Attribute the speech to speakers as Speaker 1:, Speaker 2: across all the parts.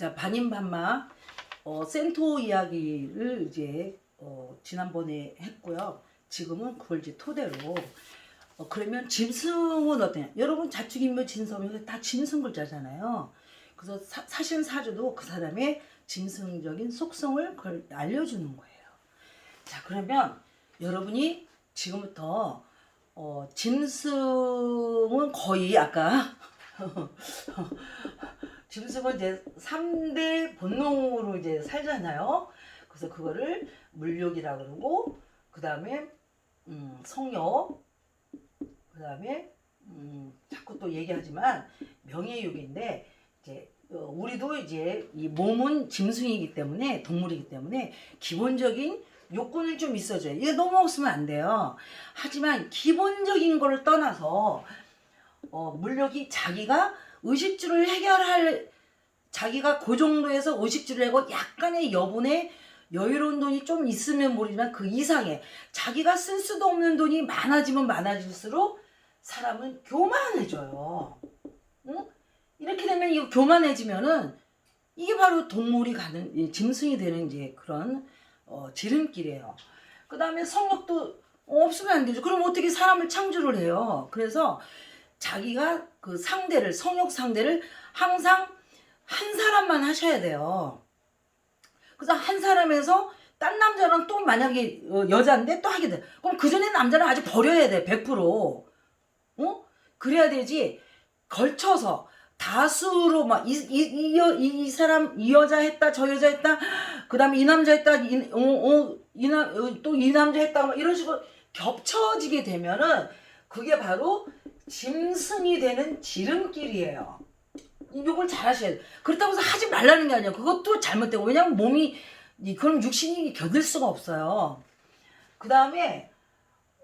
Speaker 1: 자, 반인반마 어, 센토 이야기를 이제 어, 지난번에 했고요. 지금은 그걸 이제 토대로 어, 그러면 짐승은 어떠냐? 여러분 자축인묘 진섬이 다 짐승 글자잖아요. 그래서 사, 사신 사주도 그 사람의 짐승적인 속성을 그걸 알려주는 거예요. 자 그러면 여러분이 지금부터 어, 짐승은 거의 아까 짐승은 이제 3대 본능으로 이제 살잖아요. 그래서 그거를 물욕이라 그러고 그 다음에 음, 성욕 그 다음에 음, 자꾸 또 얘기하지만 명예욕인데 이제 어, 우리도 이제 이 몸은 짐승이기 때문에 동물이기 때문에 기본적인 욕구는 좀 있어줘요. 이게 너무 없으면 안 돼요. 하지만 기본적인 거를 떠나서 어, 물욕이 자기가 의식주를 해결할 자기가 그 정도에서 의식주를 하고 약간의 여분의 여유로운 돈이 좀 있으면 모르지만 그 이상의 자기가 쓸 수도 없는 돈이 많아지면 많아질수록 사람은 교만해져요. 응? 이렇게 되면 이거 교만해지면은 이게 바로 동물이 가는 이 짐승이 되는 이제 그런 어, 지름길이에요. 그 다음에 성욕도 없으면 안 되죠. 그럼 어떻게 사람을 창조를 해요? 그래서 자기가 그 상대를 성욕 상대를 항상 한 사람만 하셔야 돼요. 그래서 한 사람에서 딴 남자랑 또 만약에 어, 여자인데 또 하게 돼. 그럼 그 전에 남자는 아직 버려야 돼. 100%. 어? 그래야 되지. 걸쳐서 다수로 막이이 이 사람 이 여자 했다 저 여자 했다 그다음에 이 남자 했다 어, 이어어이남또 이 남자 했다 막 이런 식으로 겹쳐지게 되면은 그게 바로 짐승이 되는 지름길이에요. 이걸 잘 하셔야 돼. 그렇다고 해서 하지 말라는 게 아니야. 그것도 잘못되고 왜냐면 몸이 이 그럼 육신이 겨들 수가 없어요. 그 다음에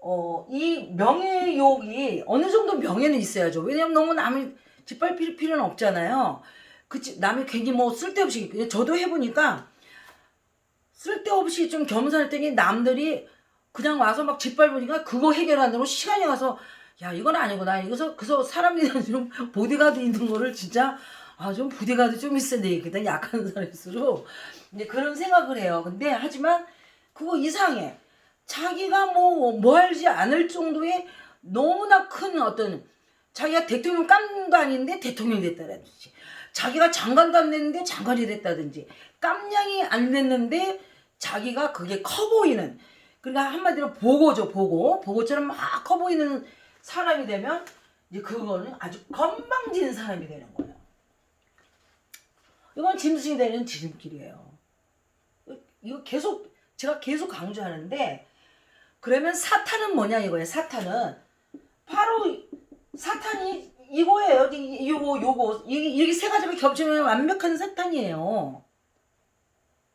Speaker 1: 어, 이 명예욕이 어느 정도 명예는 있어야죠. 왜냐면 너무 남을 짓밟힐 필요는 없잖아요. 그치 남이 괜히 뭐 쓸데없이 저도 해보니까 쓸데없이 좀 겸손할 때니 남들이 그냥 와서 막 짓밟으니까 그거 해결하느라고 시간이 가서 야 이건 아니구나 이거서 그래서 사람들이 좀 보디가드 있는 거를 진짜 아 좀 보디가드 좀 있어야 되겠다 약한 사람일수록 이제 그런 생각을 해요. 근데 하지만 그거 이상해. 자기가 뭐뭐 알지 않을 정도의 너무나 큰 어떤 자기가 대통령 깜도 아닌데 대통령이 됐다든지 자기가 장관도 안 됐는데 장관이 됐다든지 깜냥이 안 됐는데 자기가 그게 커 보이는 그러니까 한마디로 보고죠 보고. 보고처럼 막 커 보이는 사람이 되면 이제 그거는 아주 건방진 사람이 되는 거예요. 이건 짐승이 되는 지름길이에요. 이거 계속 제가 계속 강조하는데 그러면 사탄은 뭐냐 이거예요. 사탄은 바로 사탄이 이거예요. 이- 요거 요거 이게 이게 세 가지가 겹치면 완벽한 사탄이에요.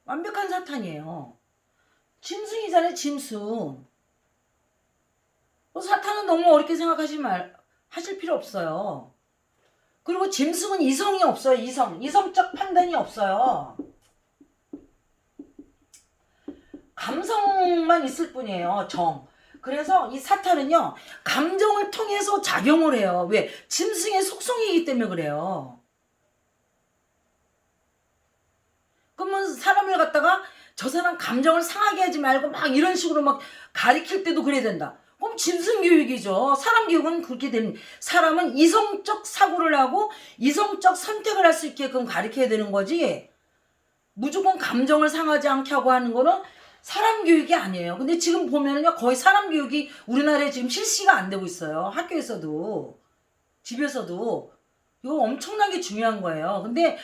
Speaker 1: 완벽한 사탄이에요. 짐승이잖아요, 짐승. 뭐 사탄은 너무 어렵게 생각하지 말 하실 필요 없어요. 그리고 짐승은 이성이 없어요. 이성, 이성적 판단이 없어요. 감성만 있을 뿐이에요. 정. 그래서 이 사탄은요 감정을 통해서 작용을 해요. 왜? 짐승의 속성이기 때문에 그래요. 그러면 사람을 갖다가 저 사람 감정을 상하게 하지 말고 막 이런 식으로 막 가리킬 때도 그래야 된다. 그럼 짐승 교육이죠. 사람 교육은 그렇게 됩니다. 사람은 이성적 사고를 하고 이성적 선택을 할 수 있게끔 가르쳐야 되는 거지. 무조건 감정을 상하지 않게 하고 하는 거는 사람 교육이 아니에요. 근데 지금 보면은요, 거의 사람 교육이 우리나라에 지금 실시가 안 되고 있어요. 학교에서도, 집에서도. 이거 엄청나게 중요한 거예요. 근데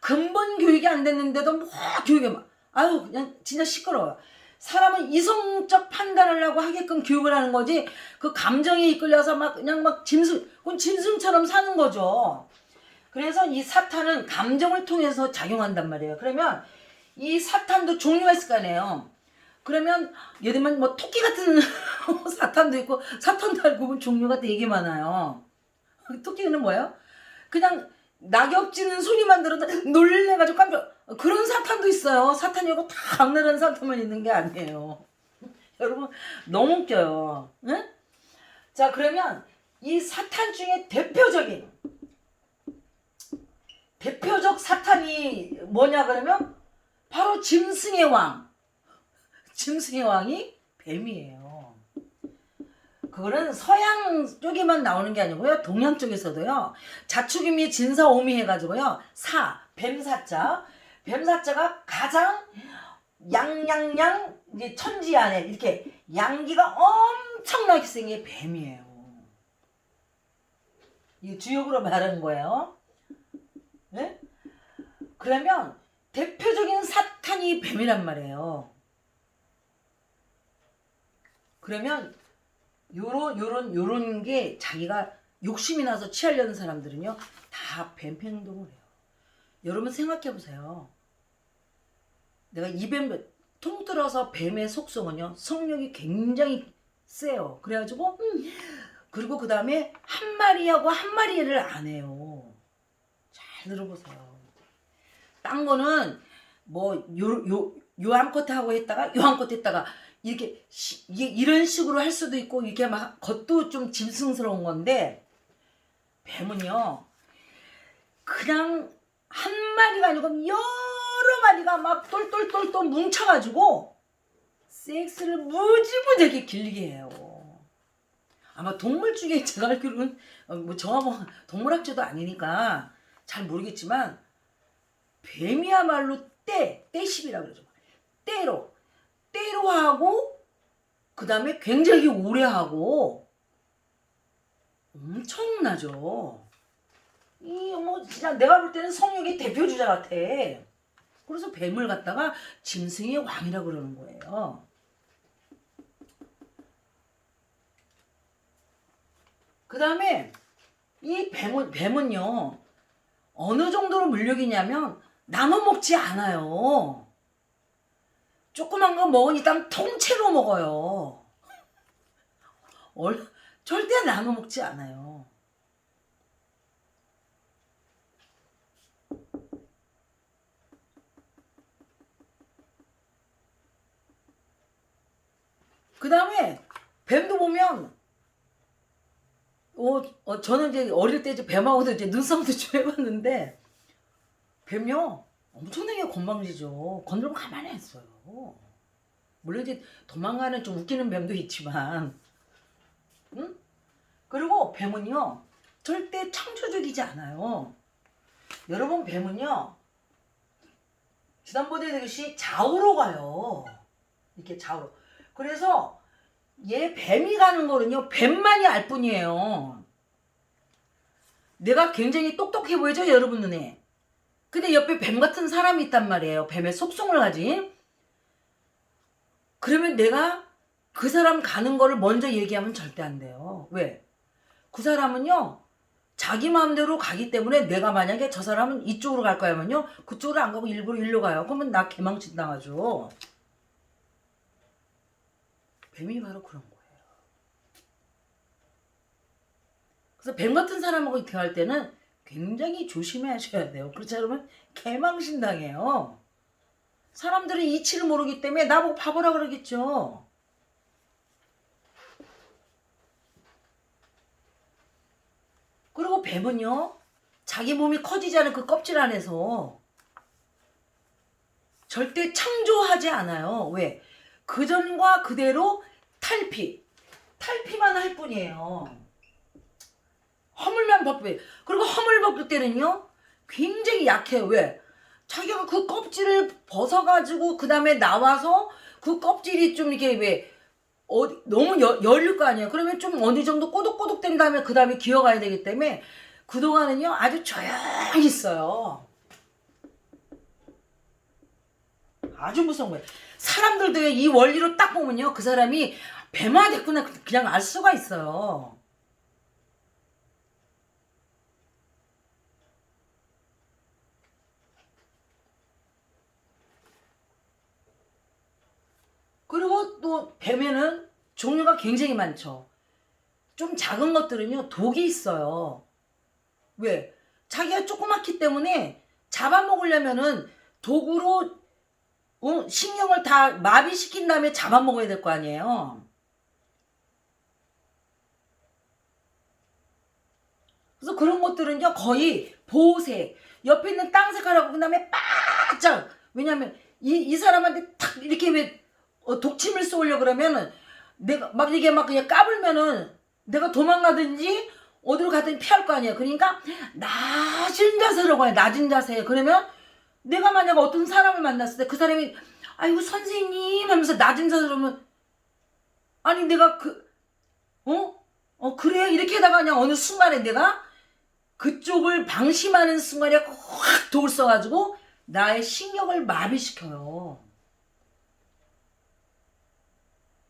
Speaker 1: 근본 교육이 안 됐는데도 뭐 교육이 막, 아유, 그냥 진짜 시끄러워요. 사람은 이성적 판단을 하고 하게끔 교육을 하는 거지, 그 감정에 이끌려서 막 그냥 막 짐승, 그건 짐승처럼 사는 거죠. 그래서 이 사탄은 감정을 통해서 작용한단 말이에요. 그러면 이 사탄도 종류가 있을 거 아니에요. 그러면 예를 들면 뭐 토끼 같은 사탄도 있고 사탄도 알고 보면 종류가 되게 많아요. 토끼는 뭐예요? 그냥 낙엽지는 소리만 들어도 놀래가지고 깜짝 그런 사탄도 있어요. 사탄이고 다 악랄한 사탄만 있는 게 아니에요. 여러분 너무 웃겨요. 응? 자 그러면 이 사탄 중에 대표적인 대표적 사탄이 뭐냐 그러면 바로 짐승의 왕. 짐승의 왕이 뱀이에요. 그거는 서양 쪽에만 나오는 게 아니고요. 동양 쪽에서도요. 자축임이 진사오미 해가지고요. 사, 뱀사자. 뱀사자가 가장 양양양 이제 천지 안에 이렇게 양기가 엄청나게 생긴 게 뱀이에요. 이 주역으로 말하는 거예요. 네? 그러면 대표적인 사탄이 뱀이란 말이에요. 그러면 요런 요런 요런 게 자기가 욕심이 나서 취하려는 사람들은요 다 뱀 행동을 해요. 여러분 생각해 보세요. 내가 이뱀 통틀어서 뱀의 속성은요 성욕이 굉장히 세요. 그래가지고 음, 그리고 그 다음에 한 마리하고 한 마리를 안 해요. 잘 들어보세요. 딴 거는 뭐 요 요요 암컷 하고 했다가 요 암컷 했다가 이게 이런 식으로 할 수도 있고 이렇게 막 겉도 좀 짐승스러운 건데 뱀은요 그냥 한 마리가 아니고 여러 마리가 막 똘똘똘똘 뭉쳐가지고 섹스를 무지무지하게 길게 해요. 아마 동물 중에 제가 알기로는 어, 뭐 저가 뭐 동물학자도 아니니까 잘 모르겠지만 뱀이야말로 때 떼십이라고 그러죠. 때로 때로 하고 그 다음에 굉장히 오래 하고 엄청나죠. 이뭐 진짜 내가 볼 때는 성욕의 대표 주자 같아. 그래서 뱀을 갖다가 짐승의 왕이라고 그러는 거예요. 그 다음에 이 뱀은, 뱀은요, 어느 정도로 물력이냐면, 나눠 먹지 않아요. 조그만 거 먹으니까 통째로 먹어요. 얼, 절대 나눠 먹지 않아요. 그 다음에 뱀도 보면 어, 어, 저는 이제 어릴 때 이제 뱀하고도 이제 눈싸움도 좀 해봤는데 뱀요 엄청나게 건방지죠. 건들면 가만히 안 있어요. 물론 이제 도망가는 좀 웃기는 뱀도 있지만, 응? 그리고 뱀은요 절대 창조적이지 않아요. 여러분 뱀은요 지난번에 얘기했듯이 좌우로 가요. 이렇게 좌우로. 그래서 얘 뱀이 가는 거는요 뱀만이 알 뿐이에요. 내가 굉장히 똑똑해 보이죠 여러분 눈에. 근데 옆에 뱀 같은 사람이 있단 말이에요. 뱀의 속성을 가진. 그러면 내가 그 사람 가는 거를 먼저 얘기하면 절대 안 돼요. 왜? 그 사람은요 자기 마음대로 가기 때문에 내가 만약에 저 사람은 이쪽으로 갈 거야 하면요 그쪽으로 안 가고 일부러 일로 가요. 그러면 나 개망신 당하죠. 뱀이 바로 그런 거예요. 그래서 뱀 같은 사람하고 대화할 때는 굉장히 조심하셔야 돼요. 그렇지 않으면 개망신 당해요. 사람들은 이치를 모르기 때문에 나보고 바보라 그러겠죠. 그리고 뱀은요, 자기 몸이 커지지 않은 그 껍질 안에서 절대 창조하지 않아요. 왜? 그전과 그대로 탈피. 탈피만 할 뿐이에요. 허물만 벗고 그리고 허물 벗을 때는요 굉장히 약해요 왜 자기가 그 껍질을 벗어가지고 그 다음에 나와서 그 껍질이 좀 이렇게 왜 어디 너무 여, 열릴 거 아니에요. 그러면 좀 어느 정도 꼬독꼬독 된 다음에 그 다음에 기어가야 되기 때문에 그동안은요 아주 조용히 있어요. 아주 무서운 거예요. 사람들도 이 원리로 딱 보면요. 그 사람이 뱀화 됐구나 그냥 알 수가 있어요 그리고 또 뱀에는 종류가 굉장히 많죠. 좀 작은 것들은요, 독이 있어요. 왜? 자기가 조그맣기 때문에 잡아먹으려면은 독으로 어, 신경을 다 마비시킨 다음에 잡아먹어야 될 거 아니에요.
Speaker 2: 그래서 그런 것들은요 거의 보색 옆에 있는 땅 색깔하고 그 다음에 바짝 왜냐면 이, 이 사람한테 탁 이렇게 왜 어, 독침을 쏘려 그러면은 내가 막 이게 막 그냥 까불면은 내가 도망가든지 어디로 가든지 피할 거 아니야. 그러니까 낮은 자세로 가요. 낮은 자세. 그러면 내가 만약 어떤 사람을 만났을 때 그 사람이 아이고 선생님 하면서 낮은 자세로 하면 아니 내가 그 어? 어 그래 이렇게 하다가 그냥 어느 순간에 내가 그쪽을 방심하는 순간에 확 돌 써가지고 나의 신경을 마비시켜요.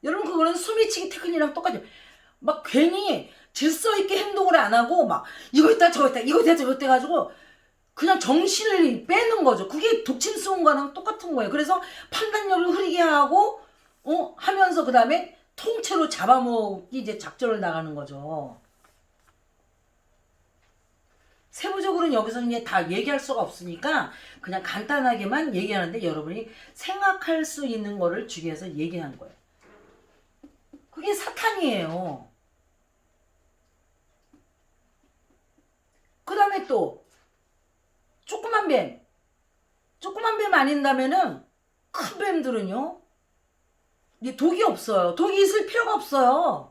Speaker 2: 여러분 그거는 소매치기 테크닉이랑 똑같아요. 막 괜히 질서 있게 행동을 안 하고 막 이거 있다 저거 있다 이거 있다 저거 있다 해가지고 그냥 정신을 빼는 거죠. 그게 독침 쏘는 거랑 똑같은 거예요. 그래서 판단력을 흐리게 하고 어 하면서 그 다음에 통째로 잡아먹기 이제 작전을 나가는 거죠. 세부적으로는 여기서 이제 다 얘기할 수가 없으니까 그냥 간단하게만 얘기하는데 여러분이 생각할 수 있는 거를 주기 위해서 얘기하는 거예요. 그게 사탄이에요. 그 다음에 또 조그만 뱀. 조그만 뱀 아닌다면은 큰 뱀들은요. 이게 독이 없어요. 독이 있을 필요가 없어요.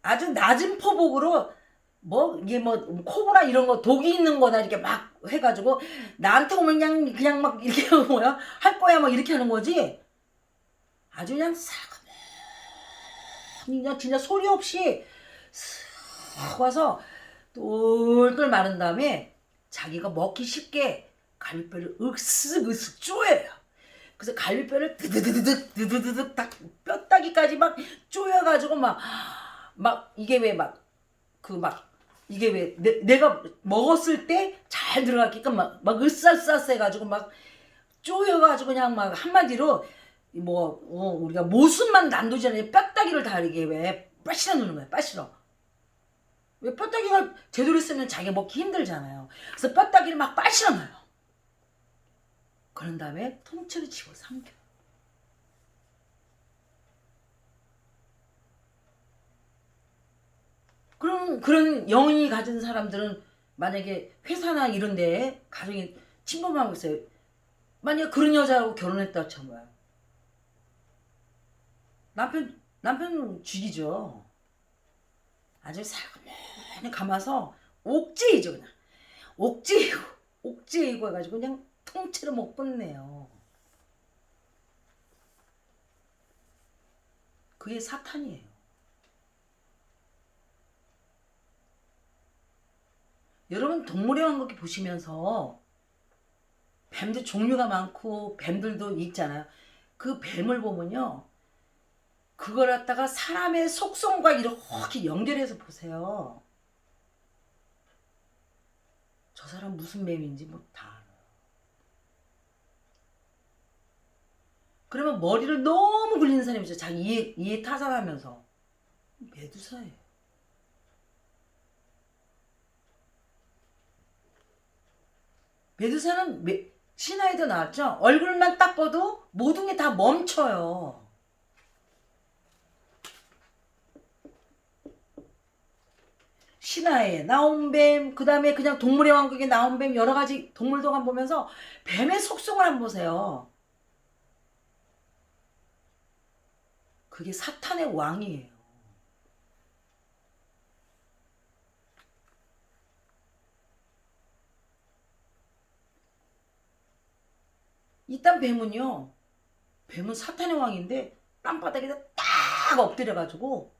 Speaker 2: 아주 낮은 포복으로 뭐 이게 뭐 코브라 이런 거 독이 있는 거다 이렇게 막 해가지고 나한테 오면 그냥 그냥 막 이렇게 뭐야 할 거야 막 이렇게 하는 거지. 아주 그냥 살가히 그냥 진짜 소리 없이 쓱 와서 똘똘 마른 다음에 자기가 먹기 쉽게 갈비뼈를 으쓱으쓱 쪼여요. 그래서 갈비뼈를 드드드드득 드드드득 딱 뼈다귀까지 막 쪼여가지고 막 막 이게 왜 막 그막 이게 왜 내, 가 먹었을 때 잘 들어갔게끔 막, 막 으싸싸싸 해가지고 막 쪼여가지고 그냥 막 한마디로 뭐 어, 우리가 모순만 난도지 않아 뼈다귀를 다 이렇게 왜 빠시러 넣는 거야 빠시러 왜 뼈다귀가 제대로 쓰면 자기가 먹기 힘들잖아요. 그래서 뼈다귀를 막 빠시러 넣어요. 그런 다음에 통째로 집어 삼켜. 그런 그런 영이 가진 사람들은 만약에 회사나 이런 데에 가정이 침범하고 있어요. 만약 그런 여자하고 결혼했다 쳐봐요 남편 남편 죽이죠. 아주 살가만히 감아서 옥죄이죠 그냥 옥죄이고 옥죄이고 해가지고 그냥 통째로 못 끝내요. 그게 사탄이에요. 여러분 동물의 왕국이 보시면서 뱀들 종류가 많고 뱀들도 있잖아요. 그 뱀을 보면요. 그걸 갖다가 사람의 속성과 이렇게 연결해서 보세요. 저 사람 무슨 뱀인지 뭐 다 알아요. 그러면 머리를 너무 굴리는 사람이 있어요. 자기 이해, 이해 타산하면서. 메두사예요. 메두사는 메, 신화에도 나왔죠? 얼굴만 딱 봐도 모든 게 다 멈춰요. 신화에 나온 뱀, 그 다음에 그냥 동물의 왕국에 나온 뱀, 여러 가지 동물도감 보면서 뱀의 속성을 한번 보세요. 그게 사탄의 왕이에요. 이딴 뱀은요, 뱀은 사탄의 왕인데 땅바닥에다 딱 엎드려가지고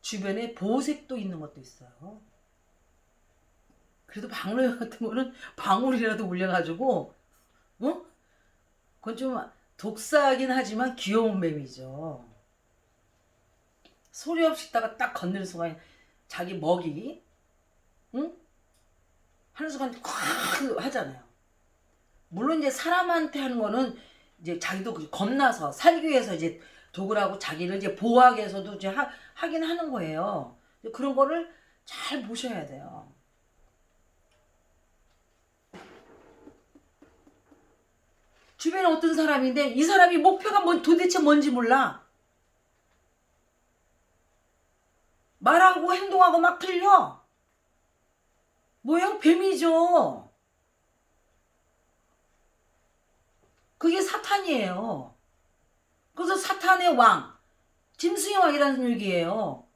Speaker 2: 주변에 보색도 있는 것도 있어요. 그래도 방울 같은 거는 방울이라도 울려가지고, 어? 그건 좀 독사하긴 하지만 귀여운 뱀이죠. 소리 없이 있다가 딱 건드는 순간 자기 먹이, 응? 하는 순간 콱 하잖아요. 물론 이제 사람한테 하는 거는 이제 자기도 그 겁나서 살기 위해서 이제 도구라고 자기를 이제 보호하기 위해서도 이제 하, 하긴 하는 거예요. 그런 거를 잘 보셔야 돼요. 주변에 어떤 사람인데 이 사람이 목표가 뭐 도대체 뭔지 몰라. 말하고 행동하고 막 틀려. 뭐예요? 뱀이죠. 그게 사탄이에요. 그래서 사탄의 왕, 짐승의 왕이라는 얘기예요.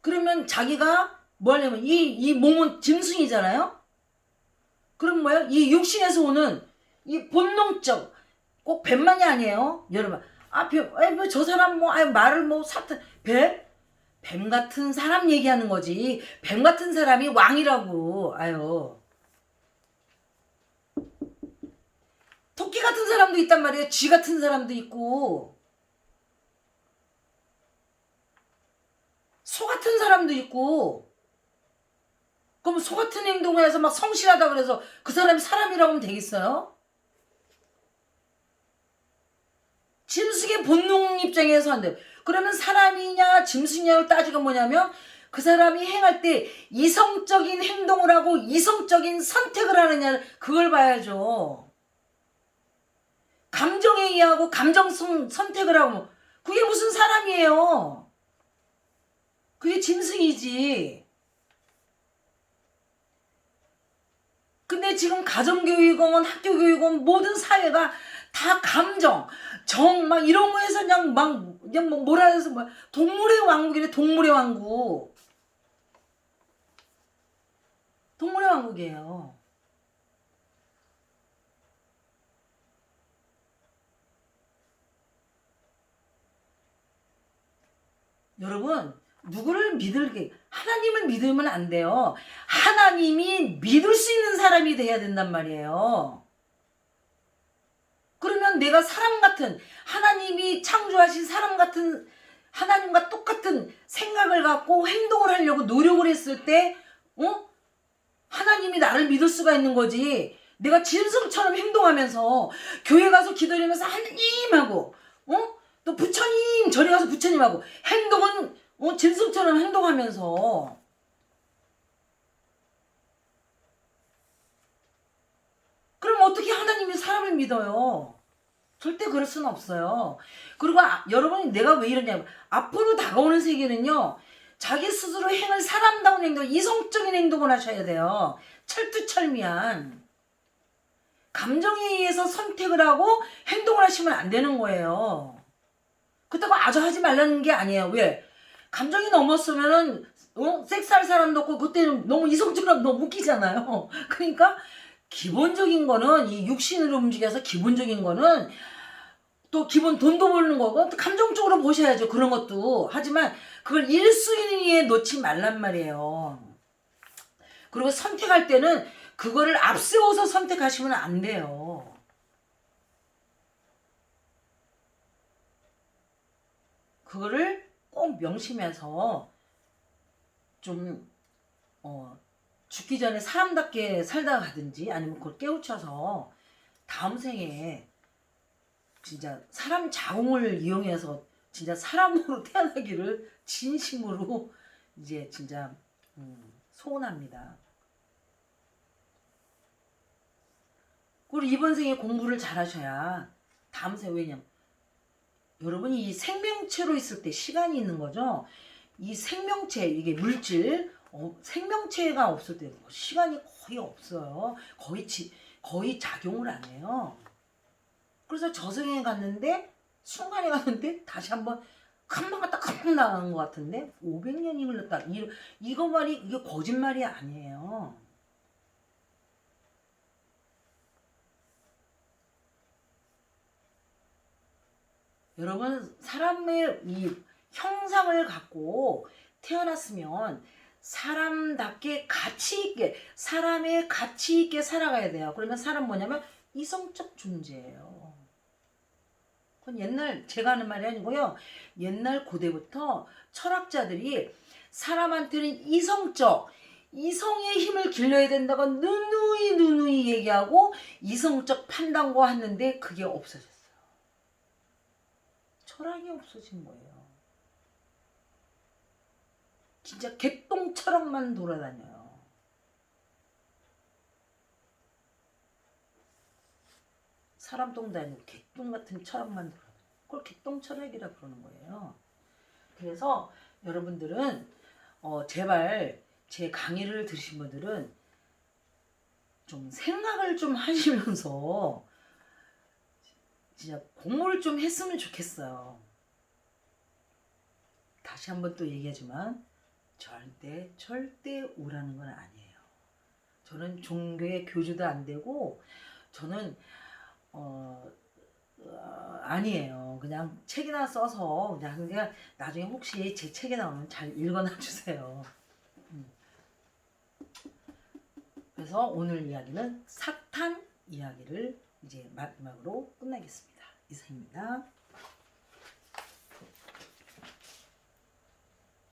Speaker 2: 그러면 자기가 뭐 하냐면 이, 이 몸은 짐승이잖아요? 그럼 뭐야? 이 육신에서 오는 이 본능적, 꼭 뱀만이 아니에요. 여러분. 아, 뱀, 아이, 뭐, 저 사람 뭐, 아이, 말을 뭐, 사탄, 뱀? 뱀 같은 사람 얘기하는 거지. 뱀 같은 사람이 왕이라고. 아유. 토끼 같은 사람도 있단 말이에요. 쥐 같은 사람도 있고. 소 같은 사람도 있고. 그럼 소 같은 행동을 해서 막 성실하다 그래서 그 사람이 사람이라고 하면 되겠어요? 짐승의 본능 입장에서 안 돼. 그러면 사람이냐 짐승이냐를 따지가 뭐냐면 그 사람이 행할 때 이성적인 행동을 하고 이성적인 선택을 하느냐 그걸 봐야죠. 감정에 의하고 감정성 선택을 하고 그게 무슨 사람이에요? 그게 짐승이지. 근데 지금 가정교육원, 학교교육원 모든 사회가 다 감정, 정 막 이런 거에서 그냥 막 그냥 뭐 뭐라 해서 뭐 동물의 왕국이래 동물의 왕국. 동물의 왕국이에요. 여러분 누구를 믿을 게 하나님을 믿으면 안 돼요. 하나님이 믿을 수 있는 사람이 돼야 된단 말이에요. 그러면 내가 사람 같은 하나님이 창조하신 사람 같은 하나님과 똑같은 생각을 갖고 행동을 하려고 노력을 했을 때 어? 하나님이 나를 믿을 수가 있는 거지. 내가 짐승처럼 행동하면서 교회 가서 기도하면서 하나님 하고 어? 또 부처님 저리 가서 부처님하고 행동은 어? 짐승처럼 행동하면서 그럼 어떻게 하나님이 사람을 믿어요? 절대 그럴 수는 없어요. 그리고 아, 여러분이 내가 왜 이러냐면 앞으로 다가오는 세계는요. 자기 스스로 행을 사람다운 행동, 이성적인 행동을 하셔야 돼요. 철두철미한. 감정에 의해서 선택을 하고 행동을 하시면 안 되는 거예요. 그렇다고 아주 하지 말라는 게 아니에요. 왜? 감정이 넘었으면은 어? 섹스할 사람도 없고 그때는 너무 이성적으로 너무 웃기잖아요. 그러니까 기본적인 거는 이 육신으로 움직여서 기본적인 거는 또 기본 돈도 벌는 거고 또 감정적으로 보셔야죠. 그런 것도. 하지만 그걸 1순위에 놓지 말란 말이에요. 그리고 선택할 때는 그거를 앞세워서 선택하시면 안 돼요. 그거를 꼭 명심해서 좀 어, 죽기 전에 사람답게 살다가 가든지 아니면 그걸 깨우쳐서 다음 생에 진짜 사람 자궁을 이용해서 진짜 사람으로 태어나기를 진심으로 이제 진짜 음, 소원합니다. 그리고 이번 생에 공부를 잘하셔야 다음 생에 왜냐면 여러분이 이 생명체로 있을 때 시간이 있는 거죠. 이 생명체 이게 물질 어, 생명체가 없을 때 시간이 거의 없어요. 거의 지, 거의 작용을 안 해요. 그래서 저승에 갔는데 순간에 갔는데 다시 한번 금방 갔다 금방 나간 것 같은데 500년이 흘렀다. 이, 이거 말이 이게 거짓말이 아니에요. 여러분 사람의 이 형상을 갖고 태어났으면 사람답게 가치 있게 사람의 가치 있게 살아가야 돼요. 그러면 사람 뭐냐면 이성적 존재예요. 그건 옛날 제가 하는 말이 아니고요. 옛날 고대부터 철학자들이 사람한테는 이성적 이성의 힘을 길러야 된다고 누누이 누누이 얘기하고 이성적 판단과 했는데 그게 없어졌어요. 철학이 없어진 거예요. 진짜 개똥처럼만 돌아다녀요. 사람 똥도 아니고 개똥 같은 철학만 돌아다녀요. 그걸 개똥 철학이라 그러는 거예요.
Speaker 1: 그래서 여러분들은 어, 제발 제 강의를 들으신 분들은 좀 생각을 좀 하시면서 진짜 공부를 좀 했으면 좋겠어요. 다시 한번 또 얘기하지만 절대 절대 우라는 건 아니에요. 저는 종교의 교주도 안 되고 저는 어, 어, 아니에요. 그냥 책이나 써서 그냥 그냥 나중에 혹시 제 책에 나오면 잘 읽어놔 주세요. 음. 그래서 오늘 이야기는 사탄 이야기를 이제 마지막으로 끝내겠습니다. 이상입니다.